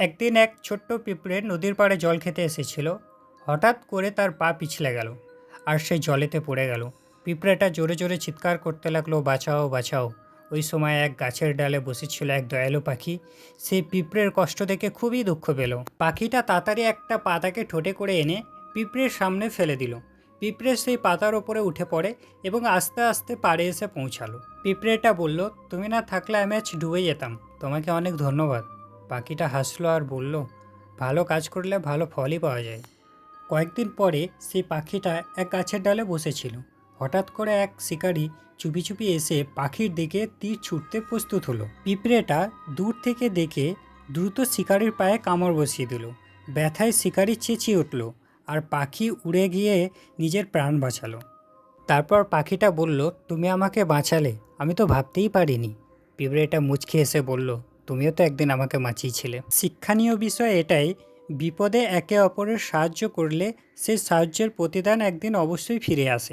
একদিন এক ছোট্ট পিঁপড়ে নদীর পাড়ে জল খেতে এসেছিল। হঠাৎ করে তার পা পিছলে গেল আর সে জলেতে পড়ে গেল। পিঁপড়েটা জোরে জোরে চিৎকার করতে লাগল, বাঁচাও বাঁচাও। ওই সময় এক গাছের ডালে বসেছিল এক দয়ালু পাখি। সেই পিঁপড়ের কষ্ট দেখে খুবই দুঃখ পেল। পাখিটা তাড়াতাড়ি একটা পাতাকে ঠোঁটে করে এনে পিঁপড়ের সামনে ফেলে দিল। পিঁপড়ে সেই পাতার ওপরে উঠে পড়ে এবং আস্তে আস্তে পাড়ে এসে পৌঁছালো। পিঁপড়েটা বলল, তুমি না থাকলে আমি আজ ডুবে যেতাম। তোমাকে অনেক ধন্যবাদ। পাখিটা হাসলো আর বলল, ভালো কাজ করলে ভালো ফলই পাওয়া যায়। কয়েকদিন পরে সেই পাখিটা এক গাছের ডালে বসেছিল। হঠাৎ করে এক শিকারী চুপি চুপি এসে পাখির দিকে তীর ছুটতে প্রস্তুত হলো। পিঁপড়েটা দূর থেকে দেখে দ্রুত শিকারির পায়ে কামড় বসিয়ে দিল। ব্যথায় শিকারি চেঁচিয়ে উঠল আর পাখি উড়ে গিয়ে নিজের প্রাণ বাঁচালো। তারপর পাখিটা বলল, তুমি আমাকে বাঁচালে, আমি তো ভাবতেই পারিনি। পিঁপড়েটা মুচকে এসে বলল তুমিও তো একদিন আমাকে বাঁচিয়েছিলে শিক্ষণীয় বিষয় এটাই, বিপদে একে অপরের সাহায্য করলে সেই সাহায্যের প্রতিদান একদিন অবশ্যই ফিরে আসে।